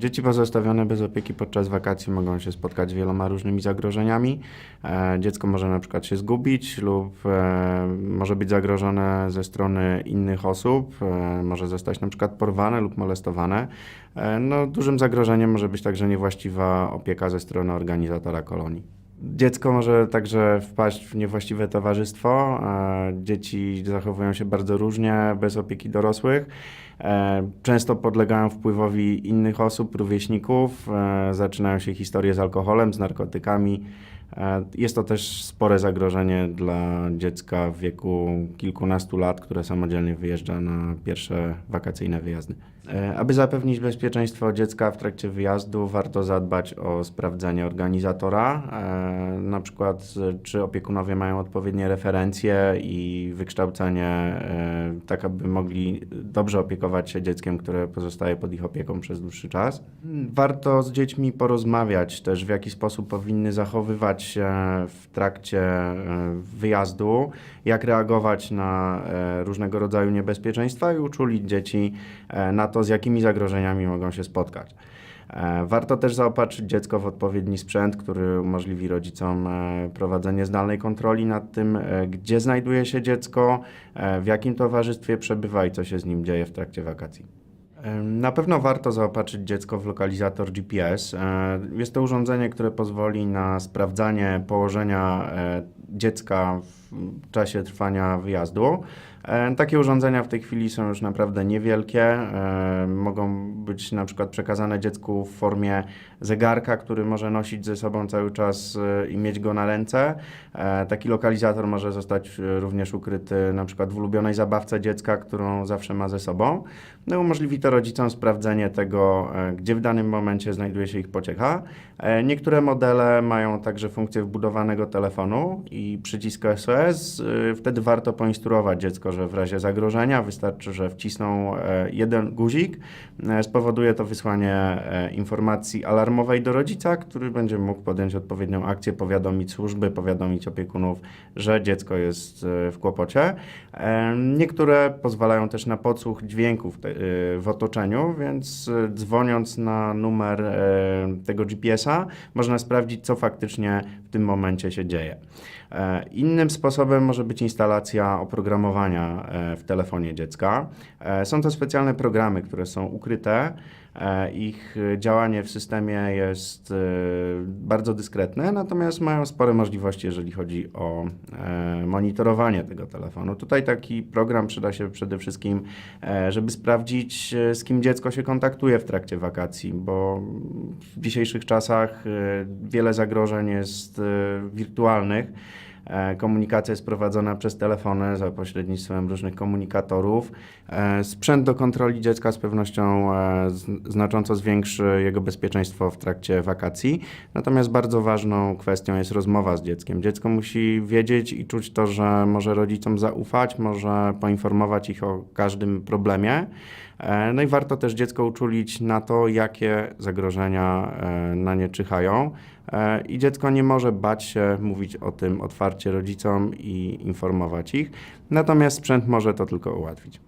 Dzieci pozostawione bez opieki podczas wakacji mogą się spotkać z wieloma różnymi zagrożeniami. E, Dziecko może na przykład się zgubić lub e, może być zagrożone ze strony innych osób, e, może zostać na przykład porwane lub molestowane. No, dużym zagrożeniem może być także niewłaściwa opieka ze strony organizatora kolonii. Dziecko może także wpaść w niewłaściwe towarzystwo. Dzieci zachowują się bardzo różnie bez opieki dorosłych. E, Często podlegają wpływowi innych osób, rówieśników. E, Zaczynają się historie z alkoholem, z narkotykami. Jest to też spore zagrożenie dla dziecka w wieku kilkunastu lat, które samodzielnie wyjeżdża na pierwsze wakacyjne wyjazdy. E, Aby zapewnić bezpieczeństwo dziecka w trakcie wyjazdu, warto zadbać o sprawdzenie organizatora, e, na przykład czy opiekunowie mają odpowiednie referencje i wykształcenie, e, tak aby mogli dobrze opiekować się dzieckiem, które pozostaje pod ich opieką przez dłuższy czas. Warto z dziećmi porozmawiać też, w jaki sposób powinny zachowywać się w trakcie e, wyjazdu, jak reagować na e, różnego rodzaju niebezpieczeństwa i uczulić dzieci e, na to, z jakimi zagrożeniami mogą się spotkać. Warto też zaopatrzyć dziecko w odpowiedni sprzęt, który umożliwi rodzicom prowadzenie zdalnej kontroli nad tym, gdzie znajduje się dziecko, w jakim towarzystwie przebywa i co się z nim dzieje w trakcie wakacji. Na pewno warto zaopatrzyć dziecko w lokalizator GPS. E, Jest to urządzenie, które pozwoli na sprawdzanie położenia e, dziecka w czasie trwania wyjazdu. E, Takie urządzenia w tej chwili są już naprawdę niewielkie. E, Mogą być na przykład przekazane dziecku w formie zegarka, który może nosić ze sobą cały czas e, i mieć go na ręce. Taki lokalizator może zostać również ukryty na przykład w ulubionej zabawce dziecka, którą zawsze ma ze sobą. No, umożliwi to rodzicom sprawdzenie tego, gdzie w danym momencie znajduje się ich pociecha. Niektóre modele mają także funkcję wbudowanego telefonu i przycisk SOS. E, Wtedy warto poinstruować dziecko, że w razie zagrożenia wystarczy, że wcisną e, jeden guzik. E, Spowoduje to wysłanie e, informacji alarmowej do rodzica, który będzie mógł podjąć odpowiednią akcję, powiadomić służby, powiadomić opiekunów, że dziecko jest w kłopocie. Niektóre pozwalają też na podsłuch dźwięków e, w otoczeniu, więc dzwoniąc na numer tego GPS-a, można sprawdzić, co faktycznie w tym momencie się dzieje. E, Innym sposobem może być instalacja oprogramowania e, w telefonie dziecka. E, Są to specjalne programy, które są ukryte. E, Ich działanie w systemie jest e, bardzo dyskretne, natomiast mają spore możliwości, jeżeli chodzi o e, monitorowanie tego telefonu. Tutaj taki program przyda się przede wszystkim, żeby sprawdzić, z kim dziecko się kontaktuje w trakcie wakacji, bo w dzisiejszych czasach wiele zagrożeń jest wirtualnych. E, Komunikacja jest prowadzona przez telefony za pośrednictwem różnych komunikatorów. E, Sprzęt do kontroli dziecka z pewnością e, znacząco zwiększy jego bezpieczeństwo w trakcie wakacji. Natomiast bardzo ważną kwestią jest rozmowa z dzieckiem. Dziecko musi wiedzieć i czuć to, że może rodzicom zaufać, może poinformować ich o każdym problemie. No i warto też dziecko uczulić na to, jakie zagrożenia na nie czyhają. E, I dziecko nie może bać się mówić o tym otwarcie rodzicom i informować ich, natomiast sprzęt może to tylko ułatwić.